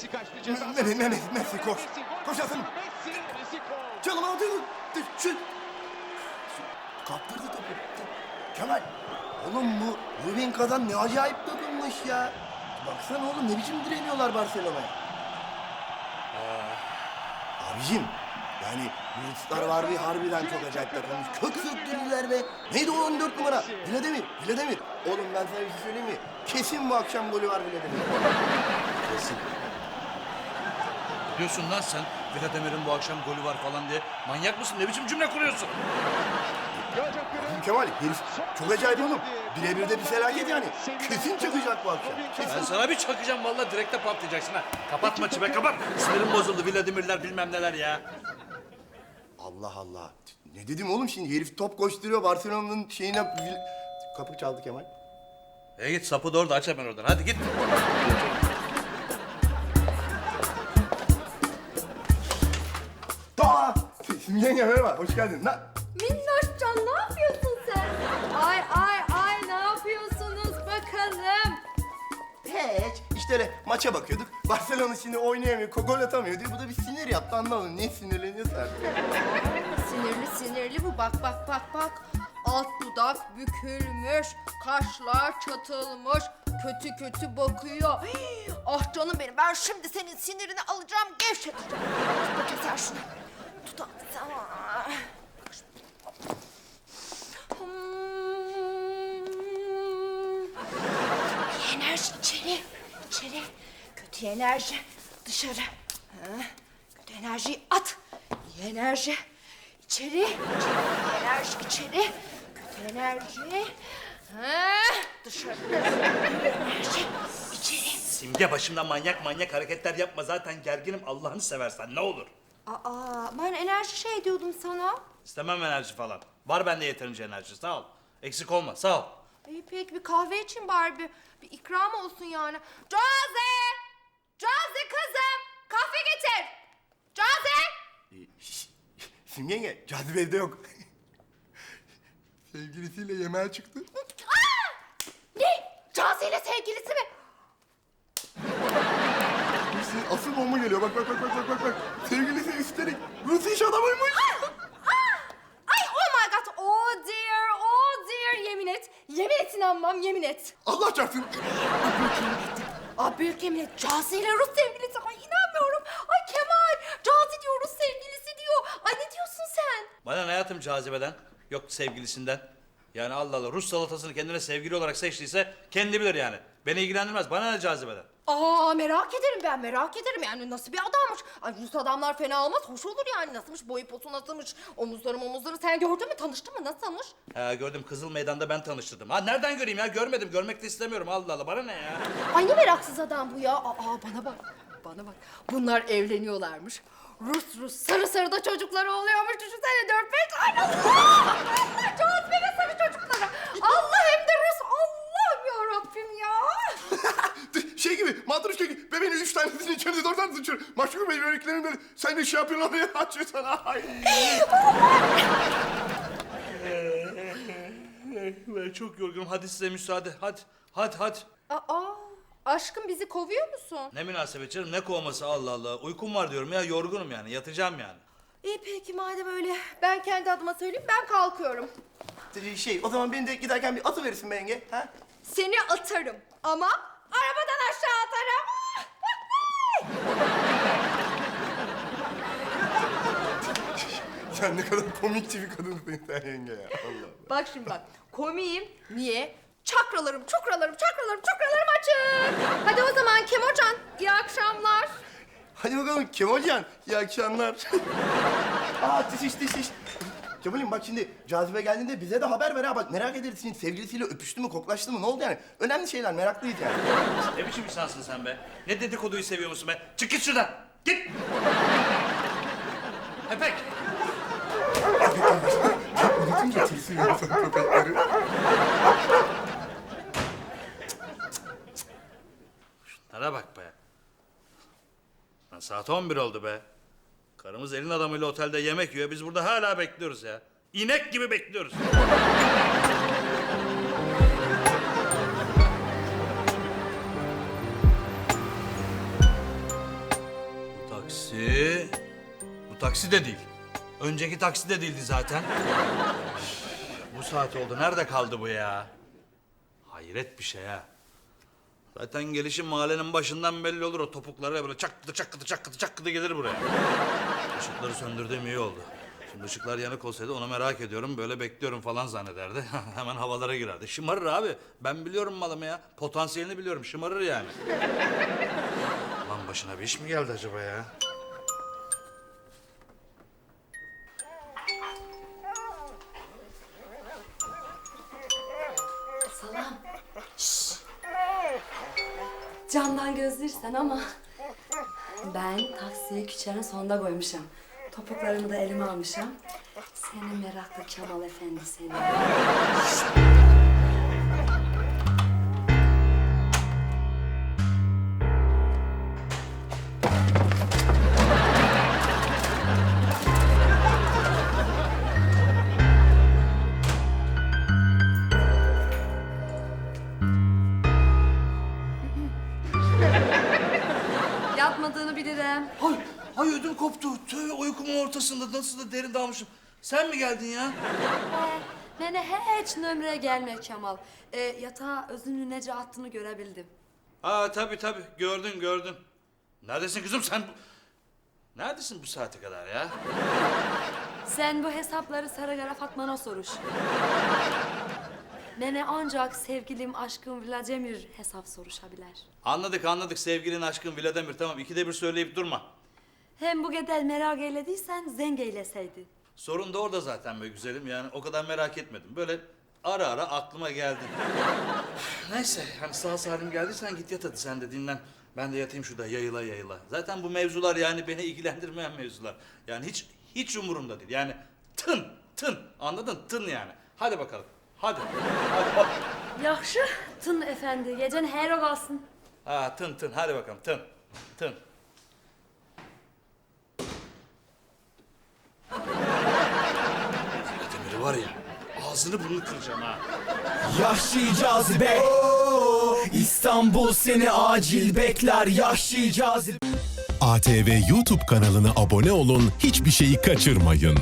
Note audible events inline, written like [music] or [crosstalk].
Messi kaçtı ceza ne- ne- Messi koş. Koş Hasan'ım. Messi, Messi gol. Canım aldı. Şu... Kaptırdı topu. Kemal. Oğlum bu Rubinka'dan ne acayip takılmış ya. Baksana oğlum ne biçim direniyorlar Barcelona'ya. Abicim yani Ruslar var bir harbiden çok acayip takılmış. Kök söktürdüler be. Neydi o 14 numara? Vladimir, Vladimir. Oğlum ben sana bir şey söyleyeyim mi? Kesin bu akşam golü var Vladimir. Kesin. Diyorsun lan sen Vladimir'in bu akşam golü var falan diye. Manyak mısın? Ne biçim cümle kuruyorsun? Kemal herif çok acayip oğlum. Birebir de bir felaket yani. Kesin çıkacak bu akşam. Ben Kesin. sana bir çakacağım vallahi direkte patlayacaksın ha. Kapat maçı be kapat. Sinirim bozuldu Vladimir'ler bilmem neler ya. Allah Allah. Ne dedim oğlum şimdi? Herif top koşturuyor Barcelona'nın şeyine... Kapı çaldı Kemal. E git sapı da orada aç hemen oradan. Hadi git. Yenge merhaba, hoş geldin. Na... Minnoşcan ne yapıyorsun sen? Ay ay ay ne yapıyorsunuz bakalım? Hiç. İşte öyle maça bakıyorduk. Barcelona şimdi oynayamıyor, gol atamıyor diye. Bu da bir sinir yaptı anlamadım. Niye sinirleniyorsa artık. Sinirli sinirli bu bak bak bak bak. Alt dudak bükülmüş, kaşlar çatılmış, kötü kötü bakıyor. Hii, ah canım benim ben şimdi senin sinirini alacağım gevşeteceğim. Bakayım sen şunu. Enerji içeri, içeri. Kötü enerji dışarı. Ha, Kötü enerjiyi at. İyi enerji içeri. İyi enerji içeri. Kötü enerji. Ha, dışarı. Enerji içeri. Simge başımda manyak manyak hareketler yapma. Zaten gerginim Allah'ını seversen ne olur. Aa, ben enerji şey diyordum sana. İstemem enerji falan. Var bende yeterince enerji sağ ol. Eksik olma sağ ol. İyi peki bir kahve için bari bir, bir ikram olsun yani. Caze! Caze kızım! Kahve getir! Caze! Şş, Simge yenge, cazibe evde yok. [laughs] Sevgilisiyle yemeğe çıktı. Ne? Caze ile sevgilisi mi? Şimdi asıl bomba geliyor. Bak bak bak bak bak bak. bak. Sevgilisi üstelik Rus iş adamıymış. Ay oh my god! Oh dear, oh dear! Yemin et. Yemin et inanmam, yemin et. Allah çarpsın. Aa büyük yemin et. Cazi ile Rus sevgilisi. Ay inanmıyorum. Ay Kemal. Cazi diyor, Rus sevgilisi diyor. Ay ne diyorsun sen? Bana ne hayatım cazibeden? Yok sevgilisinden. Yani Allah Allah Rus salatasını kendine sevgili olarak seçtiyse kendi bilir yani. Beni ilgilendirmez. Bana ne cazibeden? Aa merak ederim ben merak ederim yani nasıl bir adammış. Ay Rus adamlar fena olmaz hoş olur yani nasılmış boyu posu nasılmış omuzları omuzları sen gördün mü tanıştın mı nasılmış? Ha, gördüm Kızıl Meydan'da ben tanıştırdım. Ha nereden göreyim ya? Görmedim. Görmek de istemiyorum. Allah Allah. Bana ne ya? Ay ne meraksız adam bu ya. Aa bana bak bana bak bunlar evleniyorlarmış. Rus Rus sarı sarı da çocukları oluyormuş düşünsene dört beş tane. Allah Allah cazibeli sarı çocukları. Allah hem de Rus Allah'ım ya Rabbim ya. şey gibi, matruşka gibi. Bebeğin üç tanesini içeride dört tanesini içiyor. Maşkur Bey böreklerini böyle sen de şey yapıyorsun ya açıyorsun. Ay. Ben çok yorgunum. Hadi size müsaade. Hadi. Hadi hadi. Aa aşkım bizi kovuyor musun? Ne münasebet canım. Ne kovması Allah Allah. Uykum var diyorum ya. Yorgunum yani. Yatacağım yani. İyi peki madem öyle ben kendi adıma söyleyeyim ben kalkıyorum. Şey, o zaman beni de giderken bir atı verirsin be yenge. Ha? Seni atarım ama arabadan aşağı atarım. Sen ne kadar komikçi bir kadınsın sen yenge ya. Allah Allah. bak şimdi bak komiyim. Niye? Çakralarım, çukralarım, çakralarım, çukralarım açık. Hadi o zaman Kemocan iyi akşamlar. Hadi bakalım Kemalcan, iyi akşamlar. [laughs] Aa tiş tiş tiş. Kemal'im bak şimdi cazibe geldiğinde bize de haber ver ha. Bak merak ederiz şimdi sevgilisiyle öpüştü mü, koklaştı mı, ne oldu yani? Önemli şeyler, meraklıyız yani. [laughs] Ne biçim insansın sen be? Ne dedikoduyu seviyor musun be? Çık git şuradan. Git. [laughs] Epek. Unutunca tırsıyor insan köpekleri. Şunlara bak be. Lan saat 11 oldu be. Karımız elin adamıyla otelde yemek yiyor. Biz burada hala bekliyoruz ya. İnek gibi bekliyoruz. taksi de değil. Önceki taksi de değildi zaten. bu saat oldu. Nerede kaldı bu ya? Hayret bir şey ha. Zaten gelişi mahallenin başından belli olur o topuklara böyle çakkıdı çakkıdı çakkıdı çakkıdı gelir buraya. Işıkları söndürdüğüm iyi oldu. Şimdi ışıklar yanık olsaydı onu merak ediyorum. Böyle bekliyorum falan zannederdi. [laughs] Hemen havalara girerdi. Şımarır abi. Ben biliyorum malımı ya. Potansiyelini biliyorum. Şımarır yani. Lan başına bir iş mi geldi acaba ya? Camdan gözlürsen ama ben taksiye küçüğün sonunda koymuşum. Topuklarımı da elime almışım. Seni meraklı Kemal Efendi seni. Bilirim. Ay, ay ödüm koptu. Tüh uykumun ortasında nasıl da derin dalmışım. Sen mi geldin ya? Mene hiç nömreye gelme Kemal. Ee, yatağa özünü nece attığını görebildim. Aa tabii tabii gördün gördün. Neredesin kızım sen? Neredesin bu saate kadar ya? Sen bu hesapları Sarıgara Fatma'na soruş. Mene ancak sevgilim aşkım Vladimir hesap soruşabilir. Anladık anladık sevgilin aşkın Vladimir tamam ikide bir söyleyip durma. Hem bu gedel merak eylediysen zeng eyleseydi. Sorun da orada zaten be güzelim yani o kadar merak etmedim. Böyle ara ara aklıma geldi. [laughs] Neyse hani sağ salim geldiysen git yat hadi sen de dinlen. Ben de yatayım şurada yayıla yayıla. Zaten bu mevzular yani beni ilgilendirmeyen mevzular. Yani hiç hiç umurumda değil. Yani tın tın anladın tın yani. Hadi bakalım hadi. hadi hop. Yaxşı, Tın efendi, gecen her olsun. Ha tın tın hadi bakalım tın tın. Vladimir'i var ya ağzını burnunu kıracağım ha. Yahşi cazibe İstanbul seni acil bekler Yahşi cazibe ATV YouTube kanalına abone olun, hiçbir şeyi kaçırmayın.